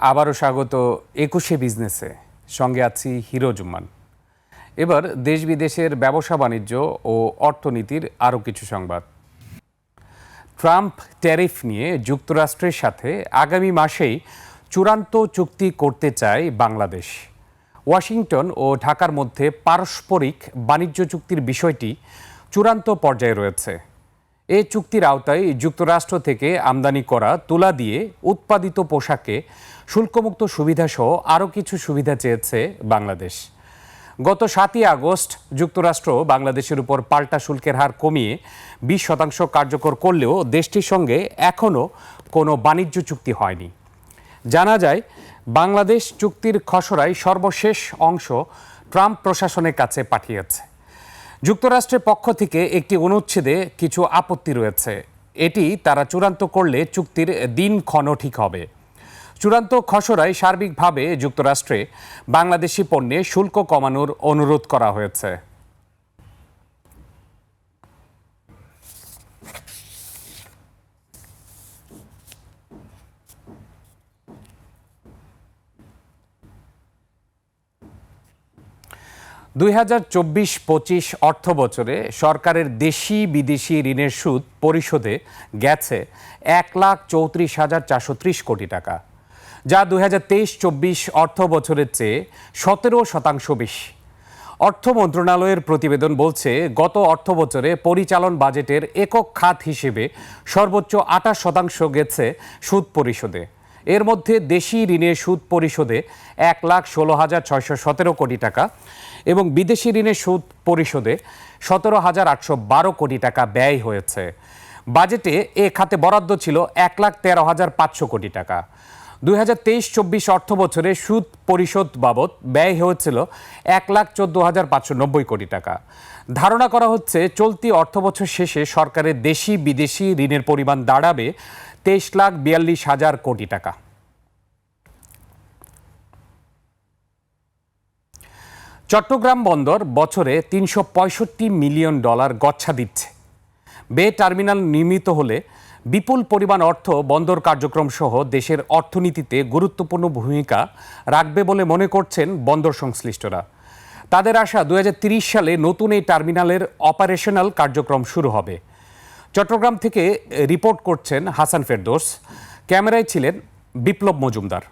আবারও স্বাগত একুশে বিজনেসে। সঙ্গে আছি হিরো জুম্মান। এবার দেশ বিদেশের ব্যবসা বাণিজ্য ও অর্থনীতির আরও কিছু সংবাদ। ট্রাম্প ট্যারিফ নিয়ে যুক্তরাষ্ট্রের সাথে আগামী মাসেই চূড়ান্ত চুক্তি করতে চায় বাংলাদেশ। ওয়াশিংটন ও ঢাকার মধ্যে পারস্পরিক বাণিজ্য চুক্তির বিষয়টি চূড়ান্ত পর্যায়ে রয়েছে। এ চুক্তির আওতায় যুক্তরাষ্ট্র থেকে আমদানি করা তুলা দিয়ে উৎপাদিত পোশাকে শুল্কমুক্ত সুবিধাসহ আরও কিছু সুবিধা চেয়েছে বাংলাদেশ। গত সাতই আগস্ট যুক্তরাষ্ট্র বাংলাদেশের উপর পাল্টা শুল্কের হার কমিয়ে বিশ শতাংশ কার্যকর করলেও দেশটির সঙ্গে এখনও কোনো বাণিজ্য চুক্তি হয়নি। জানা যায়, বাংলাদেশ চুক্তির খসড়ায় সর্বশেষ অংশ ট্রাম্প প্রশাসনের কাছে পাঠিয়েছে। যুক্তরাষ্ট্রের পক্ষ থেকে একটি অনুচ্ছেদে কিছু আপত্তি রয়েছে। এটি তারা চূড়ান্ত করলে চুক্তির দিনক্ষণ ঠিক হবে। চূড়ান্ত খসড়ায় সার্বিকভাবে যুক্তরাষ্ট্রে বাংলাদেশি পণ্যে শুল্ক কমানোর অনুরোধ করা হয়েছে। দুই হাজার চব্বিশ পঁচিশ অর্থ বছরে সরকারের দেশি বিদেশি ঋণের সুদ পরিশোধে গেছে এক লাখ চৌত্রিশ হাজার চারশো ত্রিশ কোটি টাকা। যা দুই হাজার তেইশ চব্বিশ অর্থ বছরের চেয়ে সতেরো শতাংশ বেশি। অর্থ মন্ত্রণালয়ের প্রতিবেদন বলছে, গত অর্থ বছরে পরিচালন বাজেটের একক খাত হিসেবে সর্বোচ্চ আঠাশ শতাংশ গেছে সুদ পরিশোধে। এর মধ্যে দেশি ঋণের সুদ পরিশোধে এক লাখ ষোলো হাজার ছয়শো সতেরো কোটি টাকা এবং বিদেশি ঋণের সুদ পরিশোধে সতেরো হাজার আটশো বারো কোটি টাকা ব্যয় হয়েছে। বাজেটে এ খাতে বরাদ্দ ছিল এক লাখ তেরো হাজার পাঁচশো কোটি টাকা। দুই হাজার তেইশ চব্বিশ অর্থ বছরে সুদ পরিশোধ বাবদ ব্যয় হয়েছিল এক লাখ চোদ্দ হাজার পাঁচশো নব্বই কোটি টাকা। ধারণা করা হচ্ছে চলতি অর্থ বছর শেষে সরকারের দেশি বিদেশি ঋণের পরিমাণ দাঁড়াবে তেইশ লাখ বিয়াল্লিশ হাজার কোটি টাকা। চট্টগ্রাম বন্দর বছরে তিনশো পঁয়ষট্টি মিলিয়ন ডলার গচ্ছা দিচ্ছে। বে টার্মিনাল নির্মিত হলে বিপুল পরিমাণ অর্থ বন্দর কার্যক্রম সহ দেশের অর্থনীতিতে গুরুত্বপূর্ণ ভূমিকা রাখবে বলে মনে করছেন বন্দর সংশ্লিষ্টরা। তাদের আশা দু সালে নতুন এই টার্মিনালের অপারেশনাল কার্যক্রম শুরু হবে। চট্টগ্রাম থেকে রিপোর্ট করছেন হাসান ফেরদোস। ক্যামেরায় ছিলেন বিপ্লব মজুমদার।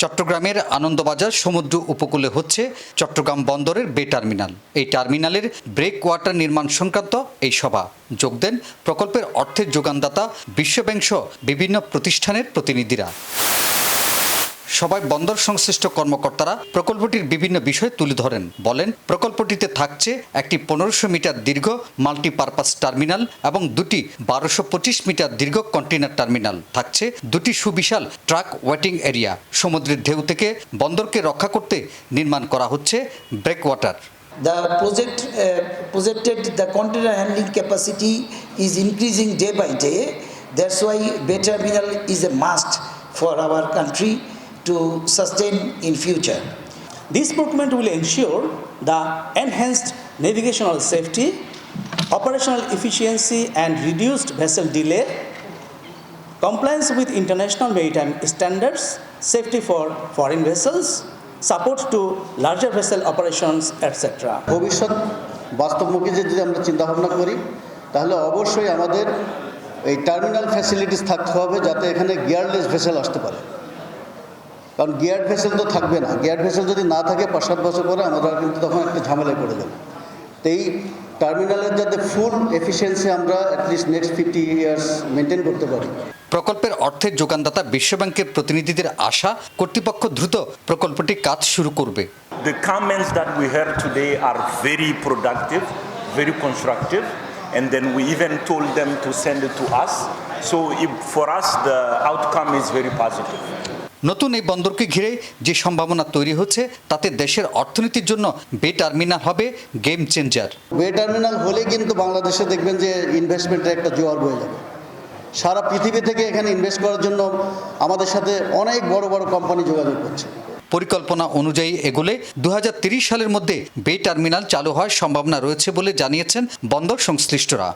চট্টগ্রামের আনন্দবাজার সমুদ্র উপকূলে হচ্ছে চট্টগ্রাম বন্দরের বে টার্মিনাল। এই টার্মিনালের ব্রেক ওয়াটার নির্মাণ সংক্রান্ত এই সভা। যোগ দেন প্রকল্পের অর্থের যোগানদাতা বিশ্বব্যাংক বিভিন্ন প্রতিষ্ঠানের প্রতিনিধিরা। সবাই বন্দর সংশ্লিষ্ট কর্মকর্তারা প্রকল্পটির বিভিন্ন বিষয় তুলে ধরেন। বলেন প্রকল্পটিতে থাকছে একটি পনেরোশো মিটার দীর্ঘ মাল্টিপারপাস টার্মিনাল এবং দুটি বারোশো পঁচিশ মিটার দীর্ঘ কন্টেইনার টার্মিনাল। থাকছে দুটি সুবিশাল ট্রাক ওয়েটিং এরিয়া। সমুদ্রের ঢেউ থেকে বন্দরকে রক্ষা করতে নির্মাণ করা হচ্ছে breakwater The project uh, projected the container handling capacity is increasing day by day. That's why Bay Terminal is a must for our country. To sustain in future. This movement will ensure the enhanced navigational safety, operational efficiency and reduced vessel delay, compliance with international maritime standards, safety for foreign vessels, support to larger vessel operations, etc. বাস্তবমুখী যদি আমরা চিন্তাভাবনা করি তাহলে অবশ্যই আমাদের এই terminal facilities থাকতে হবে যাতে এখানে গিয়ারলেস ভেসেল আসতে পারে কারণ গিয়ার ভেসেল তো থাকবে না গিয়ার ভেসেল যদি না থাকে পাঁচ সাত বছর পরে আমরা কিন্তু তখন একটা ঝামেলায় পড়ে যাব তো এই টার্মিনালের যাতে ফুল এফিসিয়েন্সি আমরা at least next fifty years maintain করতে পারি প্রকল্পের অর্থের যোগানদাতা বিশ্বব্যাংকের প্রতিনিধিদের আশা কর্তৃপক্ষ দ্রুত প্রকল্পটি কাজ শুরু করবে The comments that we heard today are very productive, very constructive, and then we even told them to send it to us. So if, for us, the outcome is very positive. নতুন এই বন্দরকে ঘিরে যে সম্ভাবনা তৈরি হচ্ছে তাতে দেশের অর্থনীতির জন্য বে টার্মিনাল হবে গেম চেঞ্জার। বে টার্মিনাল হলে কিন্তু বাংলাদেশে দেখবেন যে ইনভেস্টমেন্টের একটা জোয়ার বয়ে যাবে। সারা পৃথিবী থেকে এখানে ইনভেস্ট করার জন্য আমাদের সাথে অনেক বড় বড় কোম্পানি যোগাযোগ করছে। পরিকল্পনা অনুযায়ী এগুলে দু সালের মধ্যে বে টার্মিনাল চালু হওয়ার সম্ভাবনা রয়েছে বলে জানিয়েছেন বন্দর সংশ্লিষ্টরা।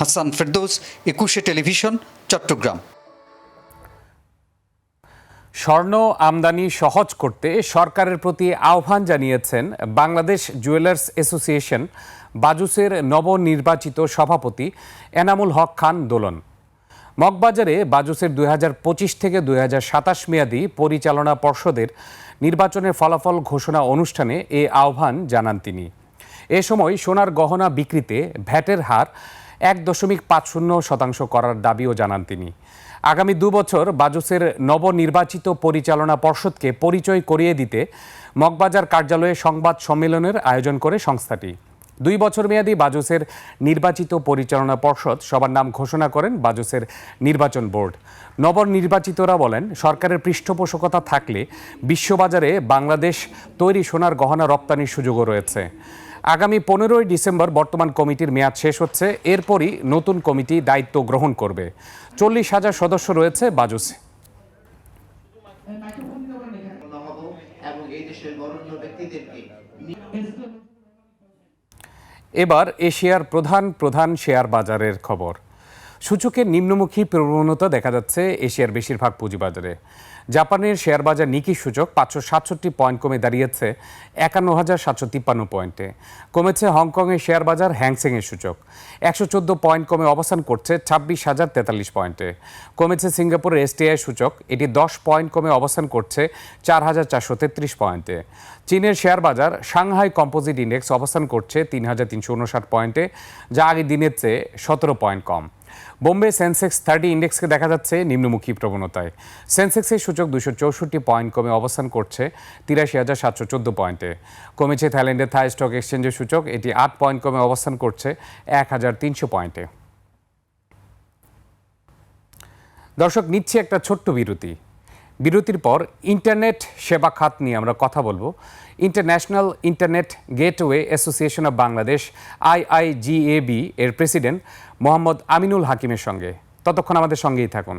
হাসান ফেরদৌস একুশে টেলিভিশন চট্টগ্রাম। স্বর্ণ আমদানি সহজ করতে সরকারের প্রতি আহ্বান জানিয়েছেন বাংলাদেশ জুয়েলার্স অ্যাসোসিয়েশন, বাজুসের নবনির্বাচিত সভাপতি এনামুল হক খান দোলন। মগবাজারে বাজুসের দুই হাজার পঁচিশ থেকে দুই মেয়াদী পরিচালনা পর্ষদের নির্বাচনের ফলাফল ঘোষণা অনুষ্ঠানে এ আহ্বান জানান তিনি। এ সময় সোনার গহনা বিক্রিতে ভ্যাটের হার এক দশমিক পাঁচ শূন্য শতাংশ করার দাবিও জানান তিনি। আগামী দু বছর বাজুসের নবনির্বাচিত পরিচালনা পর্ষদকে পরিচয় করিয়ে দিতে মগবাজার কার্যালয়ে সংবাদ সম্মেলনের আয়োজন করে সংস্থাটি। দুই বছর মেয়াদী বাজুসের নির্বাচিত পরিচালনা পর্ষদ সবার নাম ঘোষণা করেন বাজুসের নির্বাচন বোর্ড। নবনির্বাচিতরা বলেন, সরকারের পৃষ্ঠপোষকতা থাকলে বিশ্ববাজারে বাংলাদেশ তৈরি সোনার গহনা রপ্তানির সুযোগও রয়েছে। আগামী পনেরোই ডিসেম্বর বর্তমান কমিটির মেয়াদ শেষ হচ্ছে, এরপরই নতুন কমিটি দায়িত্ব গ্রহণ করবে। চল্লিশ হাজার সদস্য রয়েছে বাজুসে। এবার এশিয়ার প্রধান প্রধান শেয়ার বাজারের খবর। সূচকের নিম্নমুখী প্রবণতা দেখা যাচ্ছে এশিয়ার বেশিরভাগ পুঁজিবাজারে। জাপানের শেয়ার বাজার নিকি সূচক পাঁচশো সাতষট্টি পয়েন্ট কমে দাঁড়িয়েছে, একান্ন হাজার সাতশো তিপ্পান্ন পয়েন্টে। কমেছে হংকংয়ের শেয়ার বাজার হ্যাংসেংয়ের সূচক, একশো চোদ্দ পয়েন্ট কমে অবস্থান করছে ছাব্বিশ হাজার তেতাল্লিশ পয়েন্টে। কমেছে সিঙ্গাপুরের এসটিআই সূচক, এটি দশ পয়েন্ট কমে অবস্থান করছে চার হাজার চারশো তেত্রিশ পয়েন্টে। চীনের শেয়ার বাজার সাংহাই কম্পোজিট ইন্ডেক্স অবস্থান করছে তিন হাজার তিনশো উনষাট পয়েন্টে, যা আগের দিনের চেয়ে সতেরো পয়েন্ট কম। বোম্বে সেন্সেক্স থার্টি ইন্ডেক্সকে দেখা যাচ্ছে নিম্নমুখী প্রবণতায়। সেন্সেক্সের সূচক দুশো চৌষট্টি পয়েন্ট কমে অবস্থান করছে তিরাশি হাজার সাতশো চোদ্দ পয়েন্টে। কমেছে থাইল্যান্ডের থাই স্টক এক্সচেঞ্জের সূচক, এটি আট পয়েন্ট কমে অবস্থান করছে এক হাজার তিনশো পয়েন্টে। দর্শক, নিচ্ছে একটা ছোট্ট বিরতি। বিরতির পর ইন্টারনেট সেবা খাত নিয়ে আমরা কথা বলব। International internet gateway association of Bangladesh IIGAB এর প্রেসিডেন্ট মোহাম্মদ আমিনুল হাকিমের সঙ্গে। ততক্ষণ আমাদের সঙ্গেই থাকুন।